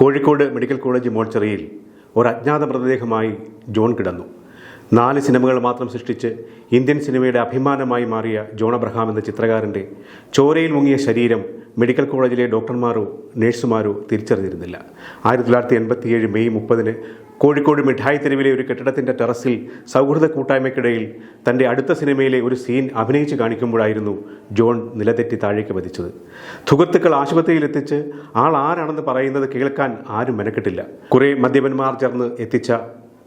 Kozhikode medical college മോർച്ചറിയിൽ ഒരു അജ്ഞാത മൃതദേഹമായി ജോൺ കിടന്നു. നാല് സിനിമകൾ മാത്രം സൃഷ്ടിച്ച് ഇന്ത്യൻ സിനിമയുടെ അഭിമാനമായി മാറിയ ജോൺ അബ്രഹാം എന്ന ചിത്രകാരന്റെ ചോരയിൽ മുങ്ങിയ ശരീരം മെഡിക്കൽ കോളേജിലെ ഡോക്ടർമാരോ നഴ്സുമാരോ തിരിച്ചറിഞ്ഞിരുന്നില്ല. ആയിരത്തി തൊള്ളായിരത്തി എൺപത്തിയേഴ് മെയ് മുപ്പതിന് കോഴിക്കോട് മിഠായി തെരുവിലെ ഒരു കെട്ടിടത്തിന്റെ ടെറസിൽ സൗഹൃദ കൂട്ടായ്മയ്ക്കിടയിൽ തന്റെ അടുത്ത സിനിമയിലെ ഒരു സീൻ അഭിനയിച്ച് കാണിക്കുമ്പോഴായിരുന്നു ജോൺ നിലതെറ്റി താഴേക്ക് പതിച്ചത്. സുഹൃത്തുക്കൾ ആശുപത്രിയിൽ എത്തിച്ച് ആൾ ആരാണെന്ന് പറയുന്നത് കേൾക്കാൻ ആരും മെനക്കെട്ടില്ല. കുറേ മദ്യപന്മാർ ചേർന്ന് എത്തിച്ച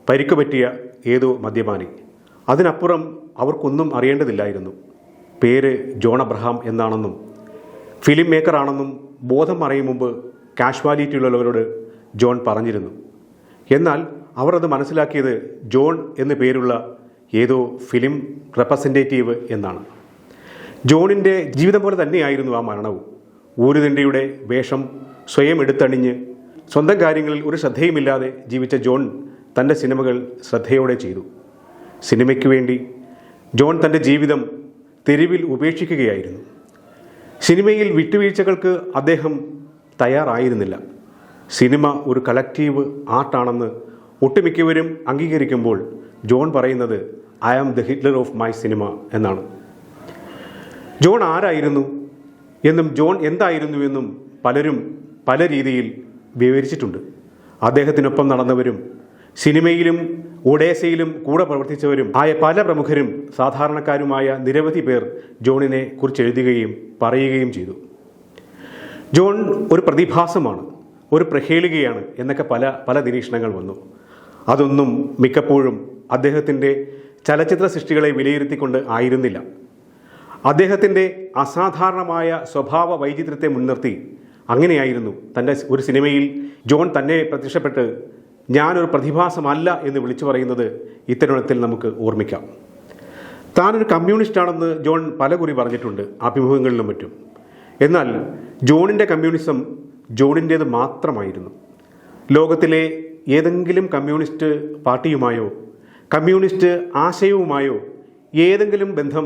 പരിക്ക് പറ്റിയ ഏതോ മദ്യപാനി. അതിനപ്പുറം അവർക്കൊന്നും അറിയേണ്ടതില്ലായിരുന്നു. പേര് ജോൺ അബ്രഹാം എന്നാണെന്നും ഫിലിം മേക്കറാണെന്നും ബോധം അറിയും മുമ്പ് കാഷ്വാലിറ്റിയുള്ളവരോട് ജോൺ പറഞ്ഞിരുന്നു. എന്നാൽ അവർ അത് മനസ്സിലാക്കിയത് ജോൺ എന്നു പേരുള്ള ഏതോ ഫിലിം റെപ്രസെന്റേറ്റീവ് എന്നാണ്. ജോണിന്റെ ജീവിതം പോലെ തന്നെയായിരുന്നു ആ മരണവും. ഊരുതണ്ടിയുടെ വേഷം സ്വയം എടുത്തണിഞ്ഞ് സ്വന്തം കാര്യങ്ങളിൽ ഒരു ശ്രദ്ധയുമില്ലാതെ ജീവിച്ച ജോൺ തന്റെ സിനിമകൾ ശ്രദ്ധയോടെ ചെയ്തു. സിനിമയ്ക്ക് വേണ്ടി ജോൺ തന്റെ ജീവിതം തെരുവിൽ ഉപേക്ഷിക്കുകയായിരുന്നു. സിനിമയിൽ വിട്ടുവീഴ്ചകൾക്ക് അദ്ദേഹം തയ്യാറായിരുന്നില്ല. സിനിമ ഒരു കളക്റ്റീവ് ആർട്ടാണെന്ന് ഒട്ടുമിക്കവരും അംഗീകരിക്കുമ്പോൾ ജോൺ പറയുന്നത് I am the Hitler of my cinema എന്നാണ്. ജോൺ ആരായിരുന്നു എന്നും ജോൺ എന്തായിരുന്നു എന്നും പലരും പല രീതിയിൽ വിവരിച്ചിട്ടുണ്ട്. അദ്ദേഹത്തിനൊപ്പം നടന്നവരും സിനിമയിലും ഒഡേസയിലും കൂടെ പ്രവർത്തിച്ചവരും ആയ പല പ്രമുഖരും സാധാരണക്കാരുമായ നിരവധി പേർ ജോണിനെ കുറിച്ച് എഴുതുകയും പറയുകയും ചെയ്തു. ജോൺ ഒരു പ്രതിഭാസമാണ്. ഒരു പ്രഹേളികയാണ് എന്നൊക്കെ പല പല നിരീക്ഷണങ്ങൾ വന്നു. അതൊന്നും മിക്കപ്പോഴും അദ്ദേഹത്തിന്റെ ചലച്ചിത്ര സൃഷ്ടികളെ വിലയിരുത്തിക്കൊണ്ട് ആയിരുന്നില്ല. അദ്ദേഹത്തിന്റെ അസാധാരണമായ സ്വഭാവ വൈചിത്രത്തെ മുൻനിർത്തി അങ്ങനെയായിരുന്നു തന്റെ ഒരു സിനിമയിൽ ജോൺ തന്നെ പ്രത്യക്ഷപ്പെട്ട് ഞാനൊരു പ്രതിഭാസമല്ല എന്ന് വിളിച്ചു പറയുന്നത് ഇത്തരുണത്തിൽ നമുക്ക് ഓർമ്മിക്കാം. താനൊരു കമ്മ്യൂണിസ്റ്റാണെന്ന് ജോൺ പലകുറി പറഞ്ഞിട്ടുണ്ട് അഭിമുഖങ്ങളിലും മറ്റും. എന്നാൽ ജോണിന്റെ കമ്മ്യൂണിസം ജോണിന്റേത് മാത്രമായിരുന്നു. ലോകത്തിലെ ഏതെങ്കിലും കമ്മ്യൂണിസ്റ്റ് പാർട്ടിയുമായോ കമ്മ്യൂണിസ്റ്റ് ആശയവുമായോ ഏതെങ്കിലും ബന്ധം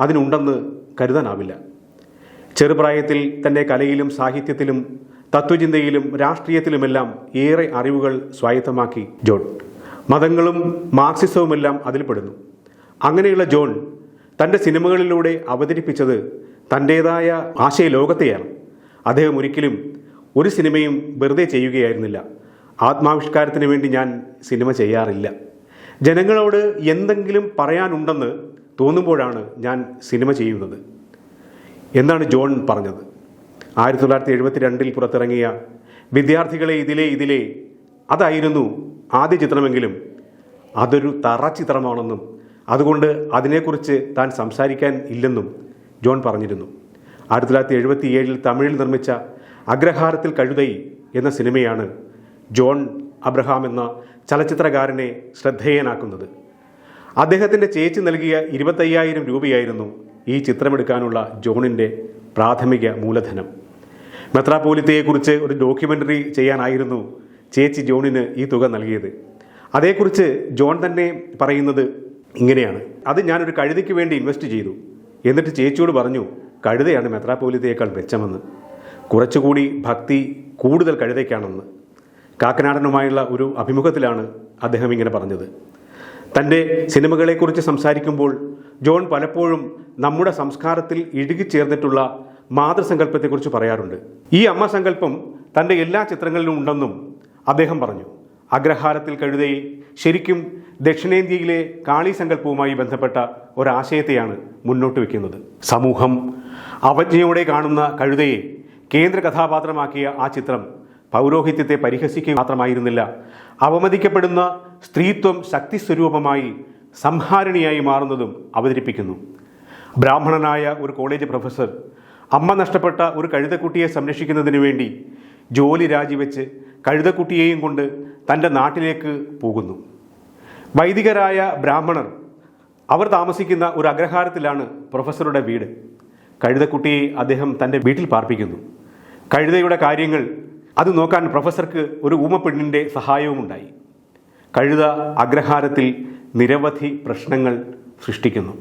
അതിനുണ്ടെന്ന് കരുതാനാവില്ല. ചെറുപ്രായത്തിൽ തന്റെ കലയിലും സാഹിത്യത്തിലും തത്വചിന്തയിലും രാഷ്ട്രീയത്തിലുമെല്ലാം ഏറെ അറിവുകൾ സ്വായത്തമാക്കി ജോൺ. മതങ്ങളും മാർക്സിസവുമെല്ലാം അതിൽപ്പെടുന്നു അങ്ങനെയുള്ള ജോൺ തന്റെ സിനിമകളിലൂടെ അവതരിപ്പിച്ചത് തന്റേതായ ആശയലോകത്തെയാണ്. അദ്ദേഹം ഒരിക്കലും ഒരു സിനിമയും വെറുതെ ചെയ്യുകയായിരുന്നില്ല. ആത്മാവിഷ്കാരത്തിന് വേണ്ടി ഞാൻ സിനിമ ചെയ്യാറില്ല. ജനങ്ങളോട് എന്തെങ്കിലും പറയാനുണ്ടെന്ന് തോന്നുമ്പോഴാണ് ഞാൻ സിനിമ ചെയ്യുന്നത്. എന്നാണ് ജോൺ പറഞ്ഞത്. ആയിരത്തി തൊള്ളായിരത്തി എഴുപത്തി രണ്ടിൽ പുറത്തിറങ്ങിയ വിദ്യാർത്ഥികളെ ഇതിലെ ഇതിലെ അതായിരുന്നു ആദ്യ ചിത്രമെങ്കിലും അതൊരു തറ ചിത്രമാണെന്നും അതുകൊണ്ട് അതിനെക്കുറിച്ച് താൻ സംസാരിക്കാൻ ഇല്ലെന്നും ജോൺ പറഞ്ഞിരുന്നു. ആയിരത്തി തൊള്ളായിരത്തി എഴുപത്തി ഏഴിൽ തമിഴിൽ നിർമ്മിച്ച അഗ്രഹാരത്തിൽ കഴുതൈ എന്ന സിനിമയാണ് ജോൺ അബ്രഹാം എന്ന ചലച്ചിത്രകാരനെ ശ്രദ്ധേയനാക്കുന്നത്. അദ്ദേഹത്തിന്റെ ചേച്ചി നൽകിയ ഇരുപത്തയ്യായിരം രൂപയായിരുന്നു ഈ ചിത്രമെടുക്കാനുള്ള ജോണിന്റെ പ്രാഥമിക മൂലധനം. മെത്രാപോലിത്തയെക്കുറിച്ച് ഒരു ഡോക്യുമെന്ററി ചെയ്യാനായിരുന്നു ചേച്ചി ജോണിന് ഈ തുക നൽകിയത്. അതേക്കുറിച്ച് ജോൺ തന്നെ പറയുന്നത് ഇങ്ങനെയാണ്. അത് ഞാനൊരു കഴുതയ്ക്ക് വേണ്ടി ഇൻവെസ്റ്റ് ചെയ്തു. എന്നിട്ട് ചേച്ചിയോട് പറഞ്ഞു കഴുതയാണ് മെത്രാപോലിത്തയേക്കാൾ മെച്ചമെന്ന്. കുറച്ചുകൂടി ഭക്തി കൂടുതൽ കഴുതയ്ക്കാണെന്ന് കാക്കനാടനുമായുള്ള ഒരു അഭിമുഖത്തിലാണ് അദ്ദേഹം ഇങ്ങനെ പറഞ്ഞത്. തന്റെ സിനിമകളെക്കുറിച്ച് സംസാരിക്കുമ്പോൾ ജോൺ പലപ്പോഴും നമ്മുടെ സംസ്കാരത്തിൽ ഇഴുകിച്ചേർന്നിട്ടുള്ള മാതൃസങ്കല്പത്തെക്കുറിച്ച് പറയാറുണ്ട്. ഈ അമ്മ സങ്കല്പം തന്റെ എല്ലാ ചിത്രങ്ങളിലും ഉണ്ടെന്നും അദ്ദേഹം പറഞ്ഞു. അഗ്രഹാരത്തിൽ കഴുതയിൽ ശരിക്കും ദക്ഷിണേന്ത്യയിലെ കാളി സങ്കല്പവുമായി ബന്ധപ്പെട്ട ഒരാശയത്തെയാണ് മുന്നോട്ട് വയ്ക്കുന്നത്. സമൂഹം അവജ്ഞയോടെ കാണുന്ന കഴുതയെ കേന്ദ്ര കഥാപാത്രമാക്കിയ ആ ചിത്രം പൗരോഹിത്യത്തെ പരിഹസിക്കുക മാത്രമായിരുന്നില്ല. അവമതിക്കപ്പെടുന്ന സ്ത്രീത്വം ശക്തി സ്വരൂപമായി സംഹാരണിയായി മാറുന്നതും അവതരിപ്പിക്കുന്നു. ബ്രാഹ്മണനായ ഒരു കോളേജ് പ്രൊഫസർ അമ്മ നഷ്ടപ്പെട്ട ഒരു കഴുതക്കുട്ടിയെ സംരക്ഷിക്കുന്നതിന് വേണ്ടി ജോലി രാജിവെച്ച് കഴുതക്കുട്ടിയെയും കൊണ്ട് തന്റെ നാട്ടിലേക്ക് പോകുന്നു. വൈദികരായ ബ്രാഹ്മണർ അവർ താമസിക്കുന്ന ഒരു അഗ്രഹാരത്തിലാണ് പ്രൊഫസറുടെ വീട്. കഴുതക്കുട്ടിയെ അദ്ദേഹം തന്റെ വീട്ടിൽ പാർപ്പിക്കുന്നു. കഴുതയുടെ കാര്യങ്ങൾ അത് നോക്കാൻ പ്രൊഫസർക്ക് ഒരു ഊമപ്പെണ്ണിന്റെ സഹായവുമുണ്ടായി. കഴുത അഗ്രഹാരത്തിൽ നിരവധി പ്രശ്നങ്ങൾ സൃഷ്ടിക്കുന്നു.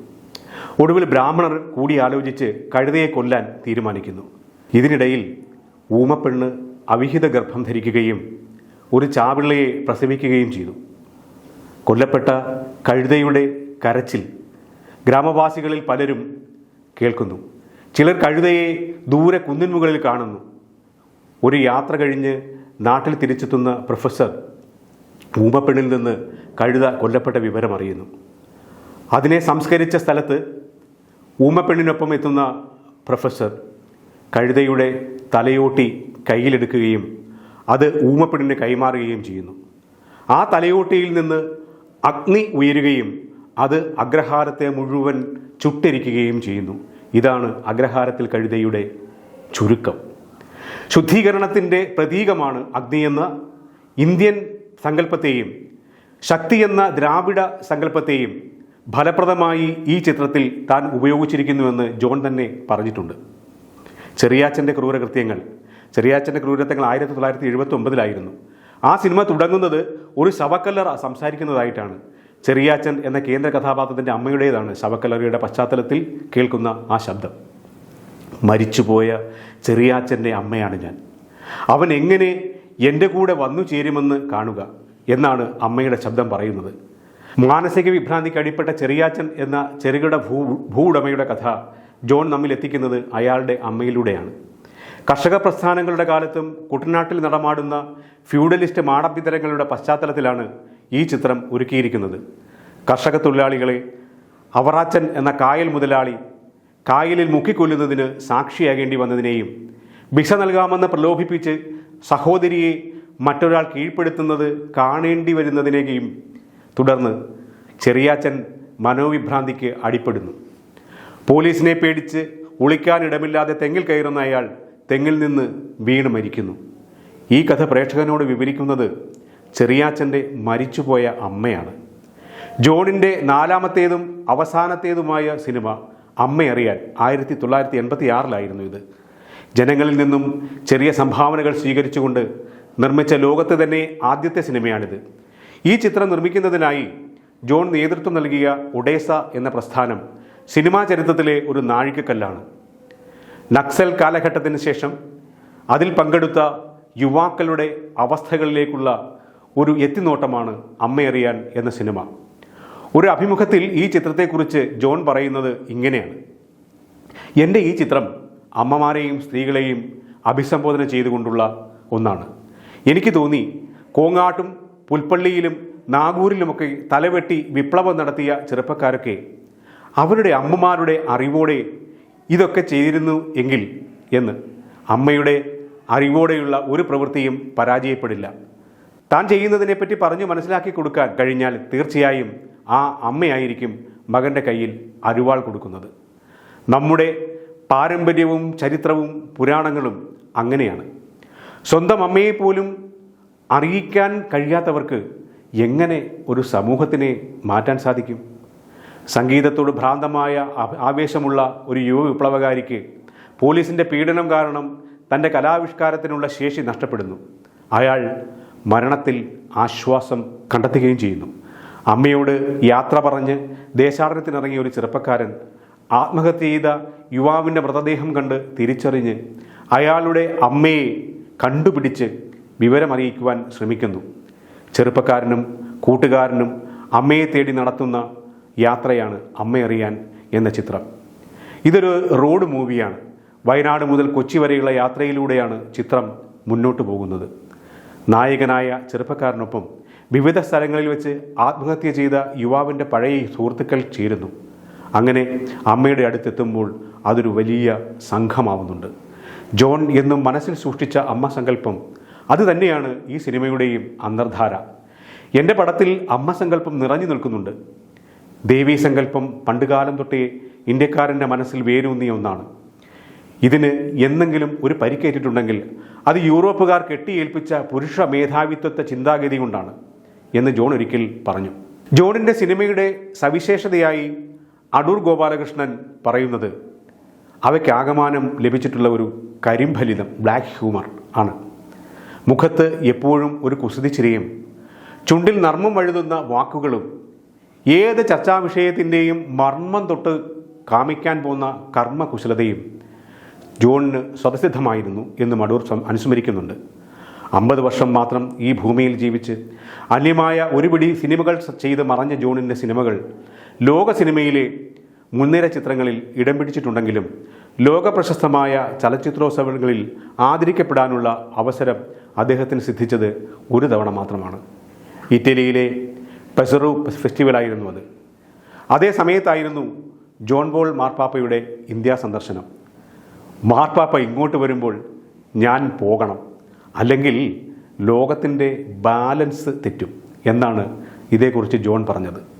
ഒടുവിൽ ബ്രാഹ്മണർ കൂടിയാലോചിച്ച് കഴുതയെ കൊല്ലാൻ തീരുമാനിക്കുന്നു. ഇതിനിടയിൽ ഊമപ്പെണ്ണ് അവിഹിത ഗർഭം ധരിക്കുകയും ഒരു ചാവിള്ളയെ പ്രസവിക്കുകയും ചെയ്തു. കൊല്ലപ്പെട്ട കഴുതയുടെ കരച്ചിൽ ഗ്രാമവാസികളിൽ പലരും കേൾക്കുന്നു. ചിലർ കഴുതയെ ദൂരെ കുന്നിൻ മുകളിൽ കാണുന്നു. ഒരു യാത്ര കഴിഞ്ഞ് നാട്ടിൽ തിരിച്ചെത്തുന്ന പ്രൊഫസർ ഊമപ്പെണ്ണിൽ നിന്ന് കഴുത കൊല്ലപ്പെട്ട വിവരം അറിയുന്നു. അതിനെ സംസ്കരിച്ച സ്ഥലത്ത് ഊമപ്പെണ്ണിനൊപ്പം എത്തുന്ന പ്രൊഫസർ കഴുതയുടെ തലയോട്ടി കയ്യിലെടുക്കുകയും അത് ഊമപ്പെണ്ണിന് കൈമാറുകയും ചെയ്യുന്നു. ആ തലയോട്ടിയിൽ നിന്ന് അഗ്നി ഉയരുകയും അത് അഗ്രഹാരത്തെ മുഴുവൻ ചുട്ടരിക്കുകയും ചെയ്യുന്നു. ഇതാണ് അഗ്രഹാരത്തിൽ കഴുതയുടെ ചുരുക്കം. ശുദ്ധീകരണത്തിന്റെ പ്രതീകമാണ് അഗ്നി എന്ന ഇന്ത്യൻ സങ്കല്പത്തെയും ശക്തി എന്ന ദ്രാവിഡ സങ്കല്പത്തെയും ഫലപ്രദമായി ഈ ചിത്രത്തിൽ താൻ ഉപയോഗിച്ചിരിക്കുന്നുവെന്ന് ജോൺ തന്നെ പറഞ്ഞിട്ടുണ്ട്. ചെറിയാച്ചന്റെ ക്രൂരകൃത്യങ്ങൾ ചെറിയാച്ചന്റെ ക്രൂരത്വങ്ങൾ ആയിരത്തി തൊള്ളായിരത്തി എഴുപത്തി ഒമ്പതിലായിരുന്നു ആ സിനിമ തുടങ്ങുന്നത് ഒരു ശവക്കല്ലറ സംസാരിക്കുന്നതായിട്ടാണ്. ചെറിയാച്ചൻ എന്ന കേന്ദ്ര കഥാപാത്രത്തിന്റെ അമ്മയുടേതാണ് ശവക്കല്ലറയുടെ പശ്ചാത്തലത്തിൽ കേൾക്കുന്ന ആ ശബ്ദം. മരിച്ചുപോയ ചെറിയാച്ചന്റെ അമ്മയാണ് ഞാൻ. അവൻ എങ്ങനെ എന്റെ കൂടെ വന്നു ചേരുമെന്ന് കാണുക എന്നാണ് അമ്മയുടെ ശബ്ദം പറയുന്നത്. മാനസിക വിഭ്രാന്തിക്ക് അടിപ്പെട്ട ചെറിയാച്ചൻ എന്ന ചെറുകിട ഭൂ ഭൂവുടമയുടെ കഥ ജോൺ നമ്മിൽ എത്തിക്കുന്നത് അയാളുടെ അമ്മയിലൂടെയാണ്. കർഷക പ്രസ്ഥാനങ്ങളുടെ കാലത്തും കുട്ടനാട്ടിൽ നടമാടുന്ന ഫ്യൂഡലിസ്റ്റ് മാടപ്പിത്തരങ്ങളുടെ പശ്ചാത്തലത്തിലാണ് ഈ ചിത്രം ഒരുക്കിയിരിക്കുന്നത്. കർഷക തൊഴിലാളികളെ അവറാച്ചൻ എന്ന കായൽ മുതലാളി കായലിൽ മുക്കിക്കൊല്ലുന്നതിന് സാക്ഷിയാകേണ്ടി വന്നതിനെയും ഭിക്ഷ നൽകാമെന്ന് പ്രലോഭിപ്പിച്ച് സഹോദരിയെ മറ്റൊരാൾ കീഴ്പ്പെടുത്തുന്നത് കാണേണ്ടി വരുന്നതിനെയും തുടർന്ന് ചെറിയാച്ചൻ മനോവിഭ്രാന്തിക്ക് അടിപ്പെടുന്നു പോലീസിനെ പേടിച്ച് ഒളിക്കാനിടമില്ലാതെ തെങ്ങിൽ കയറുന്ന അയാൾ തെങ്ങിൽ നിന്ന് വീണ് മരിക്കുന്നു. ഈ കഥ പ്രേക്ഷകനോട് വിവരിക്കുന്നത് ചെറിയാച്ചന്റെ മരിച്ചുപോയ അമ്മയാണ്. ജോണിന്റെ നാലാമത്തേതും അവസാനത്തേതുമായ സിനിമ അമ്മയറിയാൻ ആയിരത്തി തൊള്ളായിരത്തി എൺപത്തി ആറിലായിരുന്നു ഇത്. ജനങ്ങളിൽ നിന്നും ചെറിയ സംഭാവനകൾ സ്വീകരിച്ചുകൊണ്ട് നിർമ്മിച്ച ലോകത്തെ തന്നെ ആദ്യത്തെ സിനിമയാണിത്. ഈ ചിത്രം നിർമ്മിക്കുന്നതിനായി ജോൺ നേതൃത്വം നൽകിയ ഒഡേസ എന്ന പ്രസ്ഥാനം സിനിമാ ചരിത്രത്തിലെ ഒരു നാഴികക്കല്ലാണ്. നക്സൽ കാലഘട്ടത്തിന് ശേഷം അതിൽ പങ്കെടുത്ത യുവാക്കളുടെ അവസ്ഥകളിലേക്കുള്ള ഒരു എത്തിനോട്ടമാണ് അമ്മയറിയാൻ എന്ന സിനിമ. ഒരു അഭിമുഖത്തിൽ ഈ ചിത്രത്തെക്കുറിച്ച് ജോൺ പറയുന്നത് ഇങ്ങനെയാണ്. എന്റെ ഈ ചിത്രം അമ്മമാരെയും സ്ത്രീകളെയും അഭിസംബോധന ചെയ്തുകൊണ്ടുള്ള ഒന്നാണ്. എനിക്ക് തോന്നി കോങ്ങാട്ടും പുൽപ്പള്ളിയിലും നാഗൂരിലുമൊക്കെ തലവെട്ടി വിപ്ലവം നടത്തിയ ചെറുപ്പക്കാരൊക്കെ അവരുടെ അമ്മമാരുടെ അറിവോടെ ഇതൊക്കെ ചെയ്തിരുന്നു എങ്കിൽ എന്ന്. അമ്മയുടെ അറിവോടെയുള്ള ഒരു പ്രവൃത്തിയും പരാജയപ്പെടില്ല. താൻ ചെയ്യുന്നതിനെപ്പറ്റി പറഞ്ഞു മനസ്സിലാക്കി കൊടുക്കാൻ കഴിഞ്ഞാൽ തീർച്ചയായും ആ അമ്മയായിരിക്കും മകന്റെ കയ്യിൽ അരുവാൾ കൊടുക്കുന്നത്. നമ്മുടെ പാരമ്പര്യവും ചരിത്രവും പുരാണങ്ങളും അങ്ങനെയാണ്. സ്വന്തം അമ്മയെ പോലും അറിയിക്കാൻ കഴിയാത്തവർക്ക് എങ്ങനെ ഒരു സമൂഹത്തിനെ മാറ്റാൻ സാധിക്കും? സംഗീതത്തോട് ഭ്രാന്തമായ ആവേശമുള്ള ഒരു യുവ വിപ്ലവകാരിക്ക് പോലീസിന്റെ പീഡനം കാരണം തന്റെ കലാവിഷ്കാരത്തിനുള്ള ശേഷി നഷ്ടപ്പെടുന്നു. അയാൾ മരണത്തിൽ ആശ്വാസം കണ്ടെത്തുകയും ചെയ്യുന്നു. അമ്മയോട് യാത്ര പറഞ്ഞ് ദേശാടനത്തിനിറങ്ങിയ ഒരു ചെറുപ്പക്കാരൻ ആത്മഹത്യ ചെയ്ത യുവാവിന്റെ മൃതദേഹം കണ്ട് തിരിച്ചറിഞ്ഞ് അയാളുടെ അമ്മയെ കണ്ടുപിടിച്ച് വിവരമറിയിക്കുവാൻ ശ്രമിക്കുന്നു. ചെറുപ്പക്കാരനും കൂട്ടുകാരനും അമ്മയെ തേടി നടത്തുന്ന യാത്രയാണ് അമ്മയറിയാൻ എന്ന ചിത്രം. ഇതൊരു റോഡ് മൂവിയാണ്. വയനാട് മുതൽ കൊച്ചി വരെയുള്ള യാത്രയിലൂടെയാണ് ചിത്രം മുന്നോട്ട് പോകുന്നത്. നായകനായ ചെറുപ്പക്കാരനൊപ്പം വിവിധ സ്ഥലങ്ങളിൽ വെച്ച് ആത്മഹത്യ ചെയ്ത യുവാവിന്റെ പഴയ സുഹൃത്തുക്കൾ ചേരുന്നു. അങ്ങനെ അമ്മയുടെ അടുത്തെത്തുമ്പോൾ അതൊരു വലിയ സംഘമാവുന്നുണ്ട്. ജോൺ എന്നും മനസ്സിൽ സൂക്ഷിച്ച അമ്മ സങ്കല്പം അത് തന്നെയാണ് ഈ സിനിമയുടെയും അന്തർധാര. എന്റെ പടത്തിൽ അമ്മ സങ്കല്പം നിറഞ്ഞു നിൽക്കുന്നുണ്ട്. ദേവീ സങ്കല്പം പണ്ടുകാലം തൊട്ടേ ഇന്ത്യക്കാരന്റെ മനസ്സിൽ വേരൂന്നിയ ഒന്നാണ്. ഇതിന് എന്തെങ്കിലും ഒരു പരിക്കേറ്റിട്ടുണ്ടെങ്കിൽ അത് യൂറോപ്പുകാർ കെട്ടിയേൽപ്പിച്ച പുരുഷ മേധാവിത്വത്തെ ചിന്താഗതി കൊണ്ടാണ്. എന്ന് ജോൺ ഒരിക്കൽ പറഞ്ഞു. ജോണിന്റെ സിനിമയുടെ സവിശേഷതയായി അടൂർ ഗോപാലകൃഷ്ണൻ പറയുന്നത് അവയ്ക്കാകമാനം ലഭിച്ചിട്ടുള്ള ഒരു കരിംഫലിതം ബ്ലാക്ക് ഹ്യൂമർ ആണ്. മുഖത്ത് എപ്പോഴും ഒരു കുസൃതിച്ചിരിയും ചുണ്ടിൽ നർമ്മം വഴുതുന്ന വാക്കുകളും ഏത് ചർച്ചാ വിഷയത്തിന്റെയും മർമ്മം തൊട്ട് കാമിക്കാൻ പോകുന്ന കർമ്മകുശലതയും ജോണിന് സ്വതസിദ്ധമായിരുന്നു എന്ന് മടൂർ അനുസ്മരിക്കുന്നുണ്ട്. അമ്പത് വർഷം മാത്രം ഈ ഭൂമിയിൽ ജീവിച്ച് അന്യമായ ഒരു പിടി സിനിമകൾ ചെയ്ത് മറഞ്ഞ ജോണിന്റെ സിനിമകൾ ലോക സിനിമയിലെ മുൻനിര ചിത്രങ്ങളിൽ ഇടം പിടിച്ചിട്ടുണ്ടെങ്കിലും ലോക പ്രശസ്തമായ ചലച്ചിത്രോത്സവങ്ങളിൽ ആദരിക്കപ്പെടാനുള്ള അവസരം അദ്ദേഹത്തിന് സിദ്ധിച്ചത് ഒരു തവണ മാത്രമാണ്. ഇറ്റലിയിലെ പെസറു ഫെസ്റ്റിവലായിരുന്നു അത്. അതേ സമയത്തായിരുന്നു ജോൺ ബോൾ മാർപ്പാപ്പയുടെ ഇന്ത്യ സന്ദർശനം. മാർപ്പാപ്പ ഇങ്ങോട്ട് വരുമ്പോൾ ഞാൻ പോകണം. അല്ലെങ്കിൽ ലോകത്തിന്റെ ബാലൻസ് തെറ്റും. എന്നാണ് ഇതേക്കുറിച്ച് ജോൺ പറഞ്ഞത്?